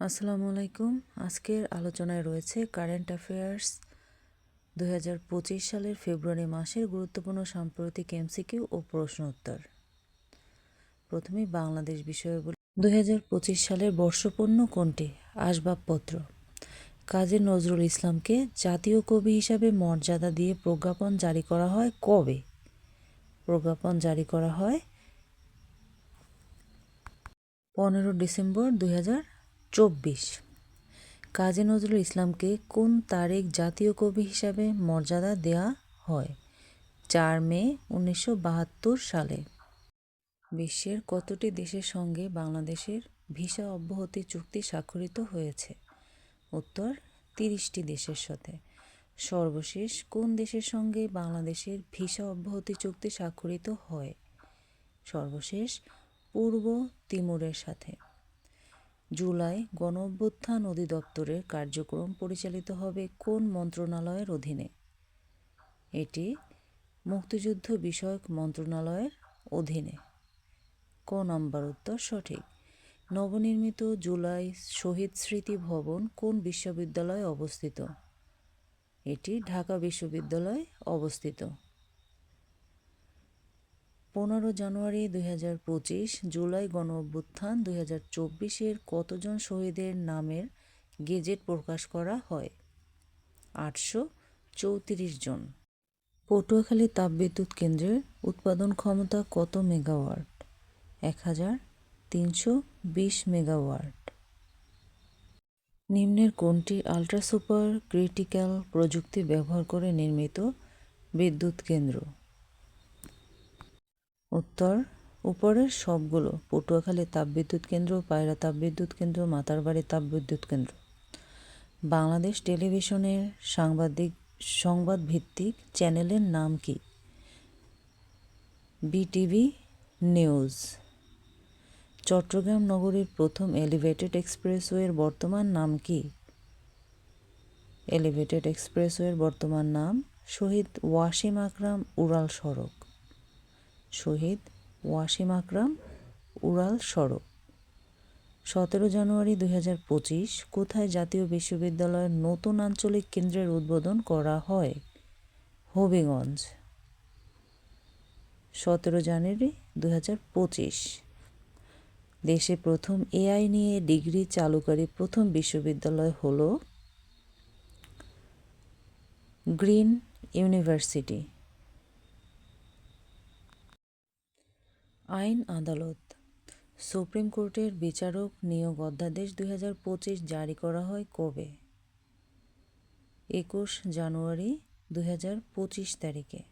আসসালামু আলাইকুম। আজকের আলোচনায় রয়েছে কারেন্ট অ্যাফেয়ার্স দু হাজার পঁচিশ সালের ফেব্রুয়ারি মাসের গুরুত্বপূর্ণ সাম্প্রতিক এমসিকিউ ও প্রশ্ন উত্তর। প্রথমে বাংলাদেশ বিষয়ে বলি। দু হাজার পঁচিশ সালের বর্ষপূর্ণ কোনটি? আসবাবপত্র। কাজী নজরুল ইসলামকে জাতীয় কবি হিসাবে মর্যাদা দিয়ে প্রজ্ঞাপন জারি করা হয় কবে? প্রজ্ঞাপন জারি করা হয় পনেরো ডিসেম্বর দু হাজার চব্বিশ। কাজী নজরুল ইসলামকে কোন তারিখ জাতীয় কবি হিসাবে মর্যাদা দেয়া হয়? চার মে, উনিশশো বাহাত্তর সালে। বিশ্বের কতটি দেশের সঙ্গে বাংলাদেশের ভিসা অব্যাহতি চুক্তি স্বাক্ষরিত হয়েছে? উত্তর, তিরিশটি দেশের সাথে। সর্বশেষ, কোন দেশের সঙ্গে বাংলাদেশের ভিসা অব্যাহতি চুক্তি স্বাক্ষরিত হয়? সর্বশেষ, পূর্ব তিমুরের সাথে। জুলাই গণ অভ্যুত্থান অধিদপ্তরের কার্যক্রম পরিচালিত হবে কোন মন্ত্রণালয়ের অধীনে? এটি মুক্তিযুদ্ধ বিষয়ক মন্ত্রণালয়ের অধীনে। ক নম্বর উত্তর সঠিক। নবনির্মিত জুলাই শহীদ স্মৃতি ভবন কোন বিশ্ববিদ্যালয়ে অবস্থিত? এটি ঢাকা বিশ্ববিদ্যালয়ে অবস্থিত। পনেরো জানুয়ারি দুই হাজার পঁচিশ, জুলাই গণ অভ্যুত্থান দুই হাজার চব্বিশের কতজন শহীদের নামের গেজেট প্রকাশ করা হয়? আটশো চৌত্রিশ জন। পটুয়াখালী তাপবিদ্যুৎ কেন্দ্রের উৎপাদন ক্ষমতা কত মেগাওয়াট? এক হাজার তিনশো বিশ মেগাওয়াট। নিম্নের কোনটি আল্ট্রাসুপার ক্রিটিক্যাল প্রযুক্তি ব্যবহার করে নির্মিত বিদ্যুৎ কেন্দ্র? উত্তর, উপরের সবগুলো, পটুয়াখালী তাপবিদ্যুৎ কেন্দ্র, পায়রা তাপবিদ্যুৎ কেন্দ্র, মাতারবাড়ি তাপবিদ্যুৎ কেন্দ্র। বাংলাদেশ টেলিভিশনের সাংবাদিক সংবাদ ভিত্তিক চ্যানেলের নাম কি? BTV news. চট্টগ্রাম নগরীর প্রথম এলিভেটেড এক্সপ্রেসওয়ের বর্তমান নাম কি? এলিভেটেড এক্সপ্রেসওয়ের বর্তমান নাম শহীদ ওয়াসিম আকরাম উড়াল সড়ক। শহীদ ওয়াসিম আকরাম উড়াল সড়ক সতেরো জানুয়ারি দুই হাজার পঁচিশ কোথায় জাতীয় বিশ্ববিদ্যালয়ের নতুন আঞ্চলিক কেন্দ্রের উদ্বোধন করা হয়? হবিগঞ্জ। সতেরো জানুয়ারি দুই হাজার পঁচিশ দেশে প্রথম এআই নিয়ে ডিগ্রি চালুকারী প্রথম বিশ্ববিদ্যালয় হল গ্রিন ইউনিভার্সিটি। আইন আদালত। সুপ্রিম কোর্টের বিচারক নিয়োগ অধ্যাদেশ দুই হাজার পঁচিশ জারি করা হয় কবে? একুশ জানুয়ারি দুই হাজার পঁচিশ তারিখে।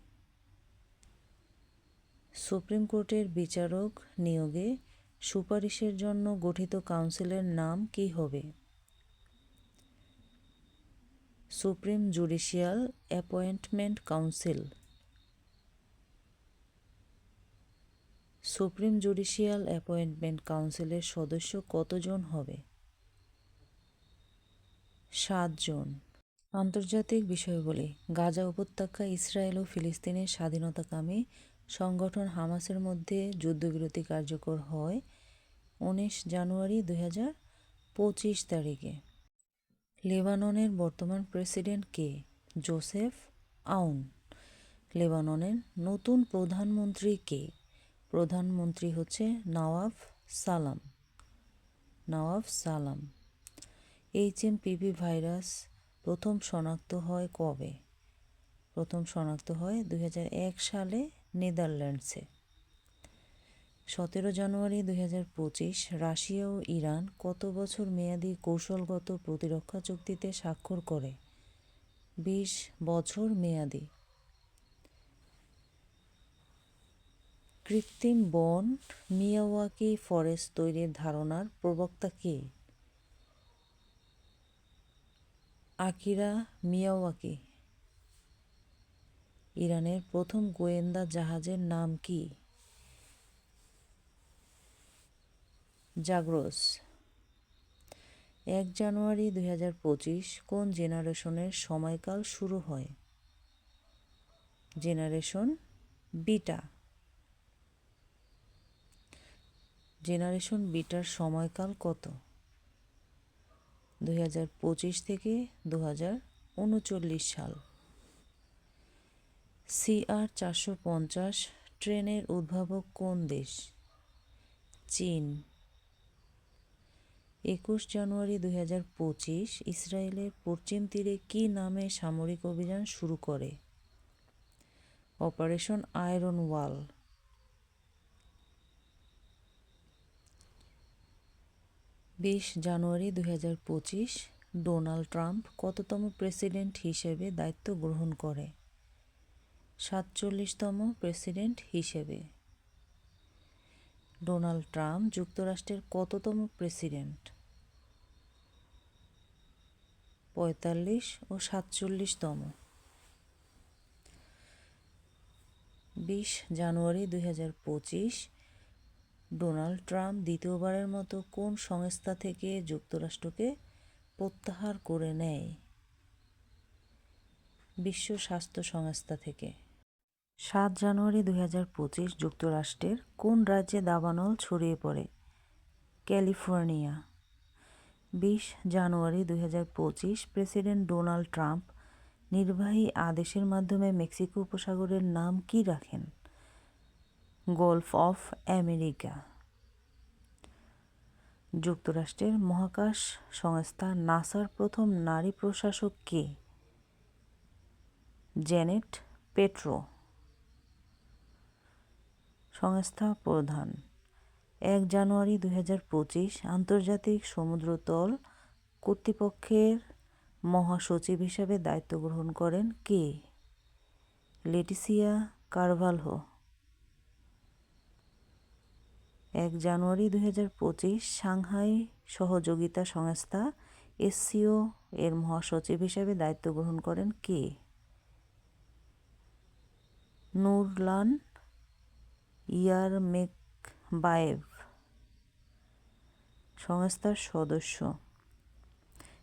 সুপ্রিম কোর্টের বিচারক নিয়োগে সুপারিশের জন্য গঠিত কাউন্সিলের নাম কী হবে? Supreme judicial appointment council. Supreme judicial appointment কাউন্সিলের সদস্য কতজন হবে? সাতজন। আন্তর্জাতিক বিষয়গুলি গাজা উপত্যকা, ইসরায়েল ও ফিলিস্তিনের স্বাধীনতাকামী সংগঠন হামাসের মধ্যে যুদ্ধবিরতি কার্যকর হয় উনিশ জানুয়ারি দুই পঁচিশ তারিখে। লেবাননের বর্তমান প্রেসিডেন্ট কে? জোসেফ আউন। লেবাননের নতুন প্রধানমন্ত্রী কে? প্রধানমন্ত্রী হচ্ছে নওয়াব সালাম। নওয়াব সালাম। এইচ এম পিভি ভাইরাস প্রথম শনাক্ত হয় কবে? প্রথম শনাক্ত হয় দুই হাজার এক সালে নেদারল্যান্ডসে। সতেরো জানুয়ারি দুই হাজার পঁচিশ রাশিয়া ও ইরান কত বছর মেয়াদি কৌশলগত প্রতিরক্ষা চুক্তিতে স্বাক্ষর করে? বিশ বছর মেয়াদি। কৃত্রিম বন মিয়াওয়াকি ফরেস্ট তৈরির ধারণার প্রবক্তা কে? Akira Miyawaki. ইরানের প্রথম গোয়েন্দা জাহাজের নাম কি? জাগ্রোস। এক জানুয়ারি দুই হাজার পঁচিশ কোন জেনারেশনের সময়কাল শুরু হয়? Generation beta. জেনারেশন বিটার সময়কাল কত? দুই হাজার পঁচিশ থেকে দু হাজার উনচল্লিশ সাল। সিআর চারশো পঞ্চাশ ট্রেনের উদ্ভাবক কোন দেশ? চীন। একুশ জানুয়ারি দুই হাজার পঁচিশ ইসরায়েলের পশ্চিম তীরে কী নামে সামরিক অভিযান শুরু করে? Operation iron wall. বিশ জানুয়ারি দুই হাজার পঁচিশ, ডোনাল্ড ট্রাম্প কততম প্রেসিডেন্ট হিসেবে দায়িত্ব গ্রহণ করে? সাতচল্লিশতম প্রেসিডেন্ট হিসেবে। ডোনাল্ড ট্রাম্প যুক্তরাষ্ট্রের কততম প্রেসিডেন্ট? পঁয়তাল্লিশ ও সাতচল্লিশতম। বিশ জানুয়ারি দুই হাজার পঁচিশ ডোনাল্ড ট্রাম্প দ্বিতীয়বারের মতো কোন সংস্থা থেকে যুক্তরাষ্ট্রকে প্রত্যাহার করে নেয়? বিশ্ব স্বাস্থ্য সংস্থা থেকে। সাত জানুয়ারি দুই হাজার পঁচিশ যুক্তরাষ্ট্রের কোন রাজ্যে দাবানল ছড়িয়ে পড়ে? ক্যালিফোর্নিয়া। বিশ জানুয়ারি দুই হাজার পঁচিশ প্রেসিডেন্ট ডোনাল্ড ট্রাম্প নির্বাহী আদেশের মাধ্যমে মেক্সিকো উপসাগরের নাম কি রাখেন? Gulf of America. যুক্তরাষ্ট্রের মহাকাশ সংস্থা নাসার প্রথম নারী প্রশাসক কে? জেনেট পেট্রো। সংস্থা প্রধান, এক জানুয়ারি দুই হাজার পঁচিশ আন্তর্জাতিক সমুদ্রতল কর্তৃপক্ষের মহাসচিব হিসাবে দায়িত্ব গ্রহণ করেন কে? লেটিসিয়া কারভালহো। এক জানুয়ারি হাজার পঁচিশ সাংহাই সহযোগিতা সংস্থা এসসিও এর মহাসচিব হিসেবে দায়িত্ব গ্রহণ করেন কে? নুরলান ইয়ারমেকবায়েভ, সংস্থার সদস্য।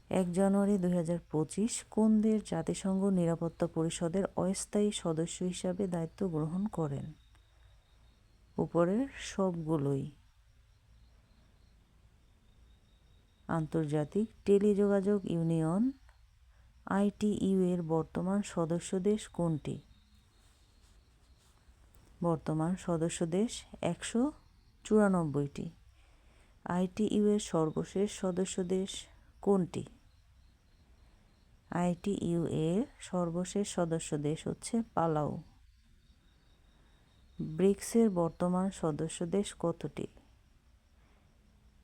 এক জানুয়ারি হাজার পঁচিশ কোন দেশ জাতিসংঘ নিরাপত্তা পরিষদের অস্থায়ী সদস্য হিসাবে দায়িত্ব গ্রহণ করেন। উপরের সবগুলোই। আন্তর্জাতিক টেলিযোগাযোগ ইউনিয়ন, আইটিইউ এর বর্তমান সদস্য দেশ কোনটি? বর্তমান সদস্য দেশ একশো চুরানব্বইটি। আইটিইউ এর সর্বশেষ সদস্য দেশ কোনটি? আইটিইউ এর সর্বশেষ সদস্য দেশ হচ্ছে পালাউ ব্রিক্সের বর্তমান সদস্য দেশ কতটি?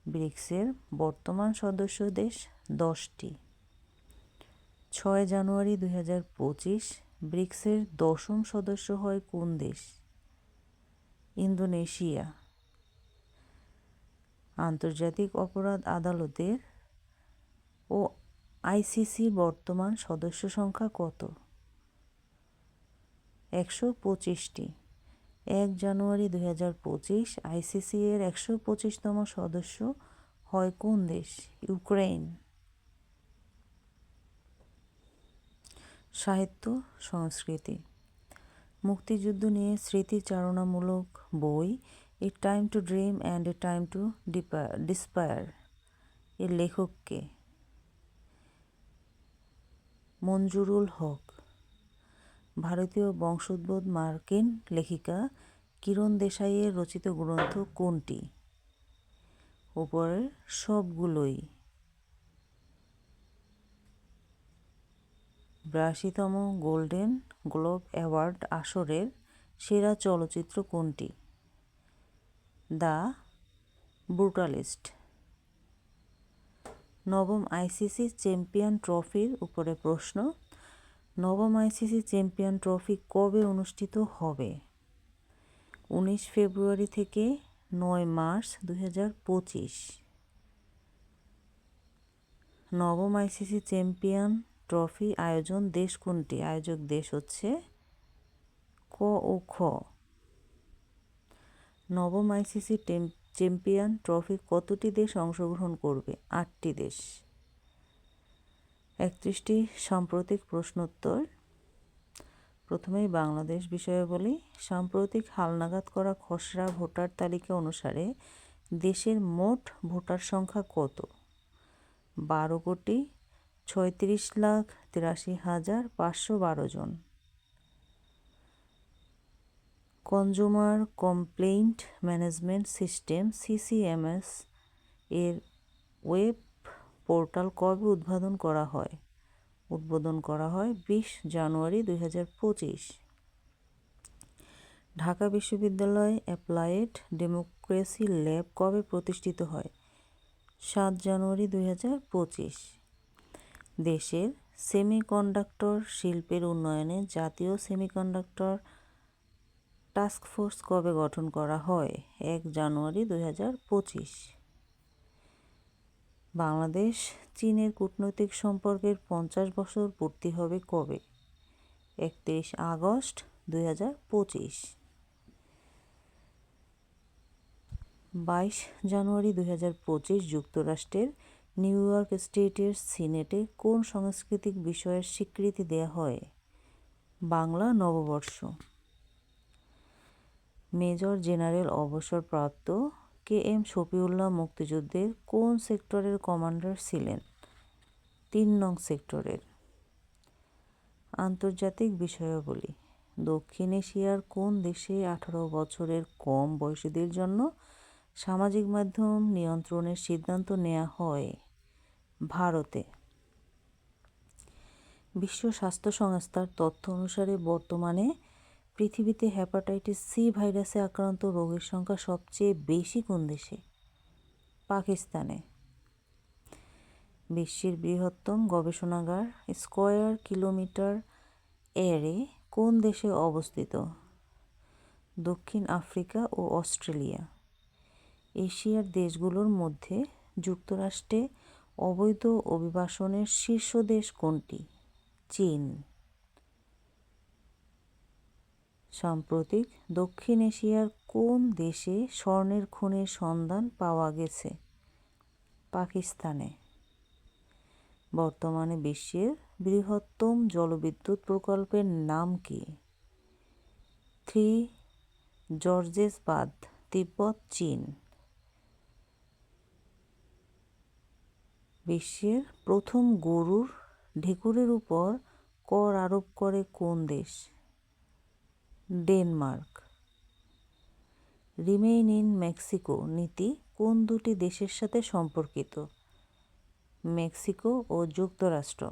ব্রিক্সের বর্তমান সদস্য দেশ দশটি। ছয় জানুয়ারি দুই হাজার পঁচিশ, ব্রিক্সের দশম সদস্য হয় কোন দেশ? ইন্দোনেশিয়া। আন্তর্জাতিক অপরাধ আদালতের ও আইসিসির বর্তমান সদস্য সংখ্যা কত? একশো পঁচিশটি। এক জানুয়ারি দুই হাজার পঁচিশ আইসিসি এর একশো পঁচিশতম সদস্য হয় কোন দেশ? ইউক্রেন সাহিত্য, সংস্কৃতি। মুক্তিযুদ্ধ নিয়ে স্মৃতিচারণামূলক বই, a time to dream and a time to despair. এর লেখককে মঞ্জুরুল হক। ভারতীয় বংশোদ্ভূত মার্কিন লেখিকা কিরণ দেশাইয়ের রচিত গ্রন্থ কোনটি? উপরের সবগুলোই। বিরাশিতম গোল্ডেন গ্লোব অ্যাওয়ার্ড আসরের সেরা চলচ্চিত্র কোনটি? The Brutalist. নবম আইসিসি চ্যাম্পিয়ন ট্রফির উপরে প্রশ্ন নবম আইসিসি চ্যাম্পিয়ন ট্রফি কবে অনুষ্ঠিত হবে? উনিশ ফেব্রুয়ারি থেকে নয় মার্চ দুই হাজার পঁচিশ। নবম আইসিসি চ্যাম্পিয়ন ট্রফি আয়োজন দেশ কোনটি? আয়োজক দেশ হচ্ছে ক ও খ। নবম আইসিসি চ্যাম্পিয়ন ট্রফি কতটি দেশ অংশগ্রহণ করবে? আটটি দেশ। একত্রিশটি সাম্প্রতিক প্রশ্নোত্তর। প্রথমেই বাংলাদেশ বিষয়ে বলি, সাম্প্রতিক হালনাগাদ করা খসড়া ভোটার তালিকা অনুসারে দেশের মোট ভোটার সংখ্যা কত? বারো কোটি ছয়ত্রিশ লাখ তিরাশি হাজার পাঁচশো বারো জন। Consumer complaint management system, CCMS, এর ওয়েব পোর্টাল কবে উদ্বোধন করা হয়? উদ্বোধন করা হয় বিশ জানুয়ারি দুই হাজার পঁচিশ। ঢাকা বিশ্ববিদ্যালয় অ্যাপ্লায়েড ডেমোক্রেসি ল্যাব কবে প্রতিষ্ঠিত হয়? সাত জানুয়ারি দুই হাজার পঁচিশ। দেশের সেমিকন্ডাক্টর শিল্পের উন্নয়নে জাতীয় সেমিকন্ডাক্টর টাস্কফোর্স কবে গঠন করা হয়? এক জানুয়ারি দুই হাজার পঁচিশ। বাংলাদেশ চীনের কূটনৈতিক সম্পর্কের পঞ্চাশ বছর পূর্তি হবে কবে? একত্রিশ আগস্ট দুই হাজার পঁচিশ। বাইশ জানুয়ারি দুই হাজার পঁচিশ যুক্তরাষ্ট্রের নিউ ইয়র্ক স্টেটের সিনেটে কোন সাংস্কৃতিক বিষয়ের স্বীকৃতি দেয়া হয়? বাংলা নববর্ষ। মেজর জেনারেল অবসরপ্রাপ্ত কে এম শফিউল্লাহ মুক্তিযুদ্ধের কোন সেক্টরের কমান্ডার ছিলেন? তিন নং সেক্টরের। আন্তর্জাতিক বিষয়াবলী। দক্ষিণ এশিয়ার কোন দেশে আঠারো বছরের কম বয়সীদের জন্য সামাজিক মাধ্যম নিয়ন্ত্রণের সিদ্ধান্ত নেওয়া হয়? ভারতে। বিশ্ব স্বাস্থ্য সংস্থার তথ্য অনুসারে বর্তমানে পৃথিবীতে হ্যাপাটাইটিস সি ভাইরাসে আক্রান্ত রোগীর সংখ্যা সবচেয়ে বেশি কোন দেশে? পাকিস্তানে। বিশ্বের বৃহত্তম গবেষণাগার স্কয়ার কিলোমিটার এরে কোন দেশে অবস্থিত? দক্ষিণ আফ্রিকা ও অস্ট্রেলিয়া। এশিয়ার দেশগুলোর মধ্যে যুক্তরাষ্ট্রে অবৈধ অভিবাসনের শীর্ষ দেশ কোনটি? চীন। সাম্প্রতিক দক্ষিণ এশিয়ার কোন দেশে স্বর্ণের খনির সন্ধান পাওয়া গেছে? পাকিস্তানে। বর্তমানে বিশ্বের বৃহত্তম জলবিদ্যুৎ প্রকল্পের নাম কি? থ্রি জর্জেস বাঁধ তিব্বত, চীন। বিশ্বের প্রথম গরুর ঢেকুরের উপর কর আরোপ করে কোন দেশ? ডেনমার্ক। রিমেইন ইন মেক্সিকো নীতি কোন দুটি দেশের সাথে সম্পর্কিত? মেক্সিকো ও যুক্তরাষ্ট্র।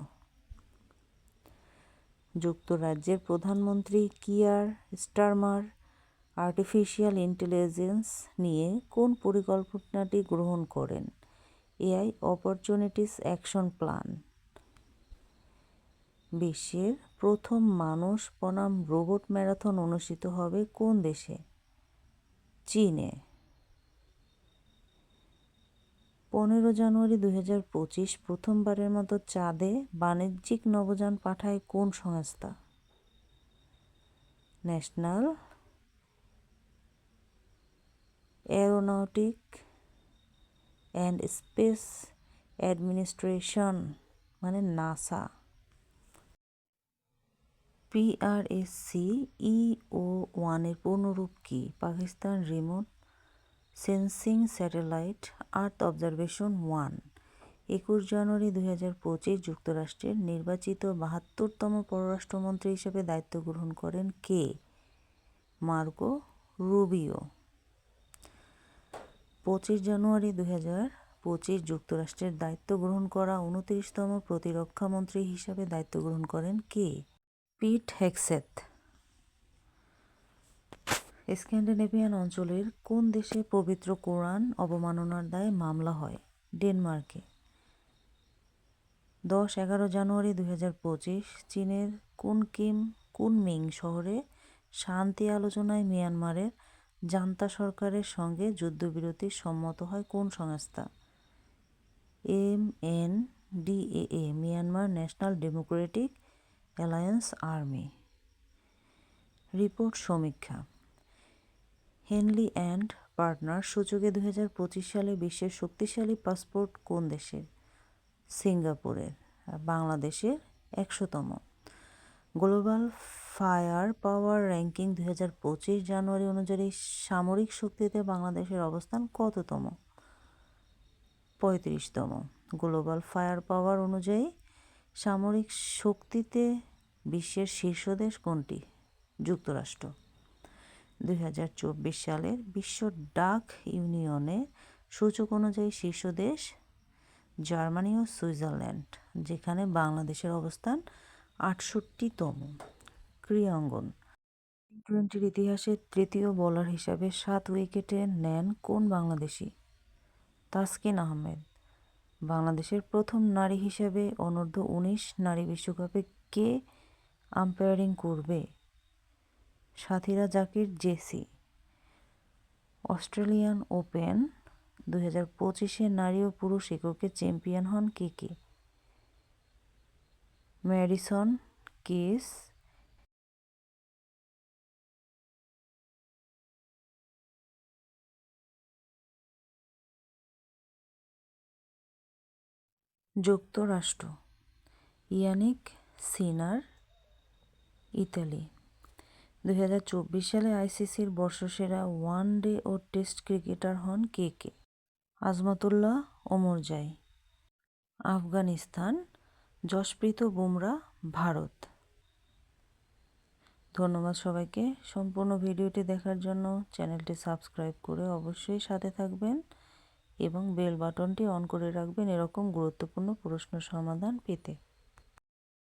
যুক্তরাজ্যের প্রধানমন্ত্রী কিয়ার স্টারমার আর্টিফিশিয়াল ইন্টেলিজেন্স নিয়ে কোন পরিকল্পনাটি গ্রহণ করেন? AI opportunities action plan. বিশ্বের প্রথম মানুষ বনাম রোবট ম্যারাথন অনুষ্ঠিত হবে কোন দেশে? চীনে। পনেরো জানুয়ারি দুই হাজার পঁচিশ প্রথমবারের মতো চাঁদে বাণিজ্যিক নবযান পাঠায় কোন সংস্থা? National aeronautic and space administration মানে নাসা। পিআরএসসি ইও ওয়ানের পূর্ণরূপ কি? Pakistan remote sensing satellite earth observation one. একুশ জানুয়ারি দুই হাজার পঁচিশ যুক্তরাষ্ট্রের নির্বাচিত বাহাত্তরতম পররাষ্ট্রমন্ত্রী হিসেবে দায়িত্ব গ্রহণ করেন কে? Marco Rubio. পঁচিশ জানুয়ারি দুই হাজার পঁচিশ যুক্তরাষ্ট্রের দায়িত্ব গ্রহণ করা উনত্রিশতম প্রতিরক্ষামন্ত্রী হিসাবে দায়িত্ব গ্রহণ করেন কে? পিট হেক্সেথ। স্ক্যান্ডিনেভিয়ান অঞ্চলের কোন দেশে পবিত্র কোরআন অবমাননার দায়ে মামলা হয়? ডেনমার্কে। দশ, এগারো জানুয়ারি হাজার পঁচিশ, চীনের কুনকিম কুনমিং শহরে শান্তি আলোচনায় মিয়ানমারের জান্তা সরকারের সঙ্গে যুদ্ধবিরতি সম্মত হয় কোন সংস্থা? MNDAA Myanmar national democratic alliance army. Report সমীক্ষা। হেনলি অ্যান্ড পার্টনার সূচকে দু হাজার পঁচিশ সালে বিশ্বের শক্তিশালী পাসপোর্ট কোন দেশের? সিঙ্গাপুরের। বাংলাদেশের একশোতম। গ্লোবাল ফায়ার পাওয়ার র্যাঙ্কিং দু হাজার পঁচিশ জানুয়ারি অনুযায়ী সামরিক শক্তিতে বাংলাদেশের অবস্থান কততম? পঁয়ত্রিশতম। গ্লোবাল ফায়ার পাওয়ার অনুযায়ী সামরিক শক্তিতে বিশ্বের শীর্ষ দেশ কোনটি? যুক্তরাষ্ট্র। দুই হাজার চব্বিশ সালের বিশ্ব ডাক ইউনিয়নে সূচক অনুযায়ী শীর্ষ দেশ জার্মানি ও সুইজারল্যান্ড, যেখানে বাংলাদেশের অবস্থান আটষট্টিতম। ক্রীড়াঙ্গন। টোয়েন্টির ইতিহাসে তৃতীয় বোলার হিসাবে সাত উইকেটে নেন কোন বাংলাদেশি? তাসকিন আহমেদ। বাংলাদেশের প্রথম নারী হিসেবে অনূর্ধ্ব উনিশ নারী বিশ্বকাপে কে আম্পায়ারিং করবে? সাথীরা জাকির, জেসি। অস্ট্রেলিয়ান ওপেন দু হাজার পঁচিশে নারী ও পুরুষ এককে চ্যাম্পিয়ন হন কে কে? ম্যাডিসন কেস যুক্তরাষ্ট্র, ইয়ানিক সিনার, ইতালি। দু হাজার চব্বিশ সালে আইসিসির বর্ষসেরা ওয়ান ডে ও টেস্ট ক্রিকেটার হন কে কে? আজমতুল্লাহ ওমরজাই আফগানিস্তান যশপ্রীত বুমরা, ভারত। ধন্যবাদ সবাইকে। সম্পূর্ণ ভিডিওটি দেখার জন্য চ্যানেলটি সাবস্ক্রাইব করে অবশ্যই সাথে থাকবেন। এবং বেল বাটনটি অন করে রাখবেন এরকম গুরুত্বপূর্ণ প্রশ্ন সমাধান পেতে।